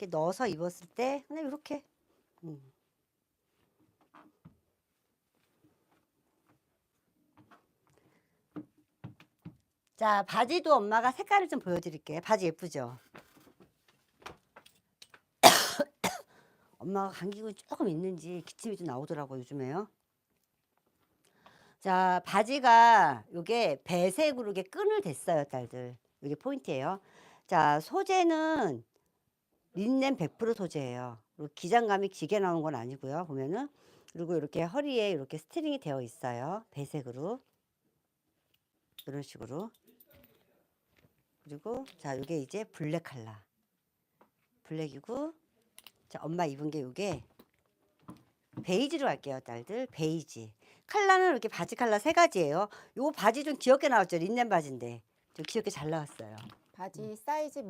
이렇게 넣어서 입었을 때 그냥 이렇게. 음. 자 바지도 엄마가 색깔을 좀 보여드릴게요. 바지 예쁘죠? 엄마가 감기가 조금 있는지 기침이 좀 나오더라고요 요즘에요. 자 바지가 요게 배색으로 이게 끈을 댔어요 딸들. 이게 포인트예요. 자 소재는 린넨 100% 소재예요. 그리고 기장감이 기게 나온 건 아니고요 보면은. 그리고 이렇게 허리에 이렇게 스트링이 되어 있어요 배색으로. 이런 식으로. 그리고 자 요게 이제 블랙 컬러. 블랙이고 자 엄마 입은 게 요게 베이지로 할게요 딸들. 베이지. 컬러는 이렇게 바지 컬러 세 가지예요. 요 바지 좀 귀엽게 나왔죠 린넨 바지인데. 좀 귀엽게 잘 나왔어요. 바지 사이즈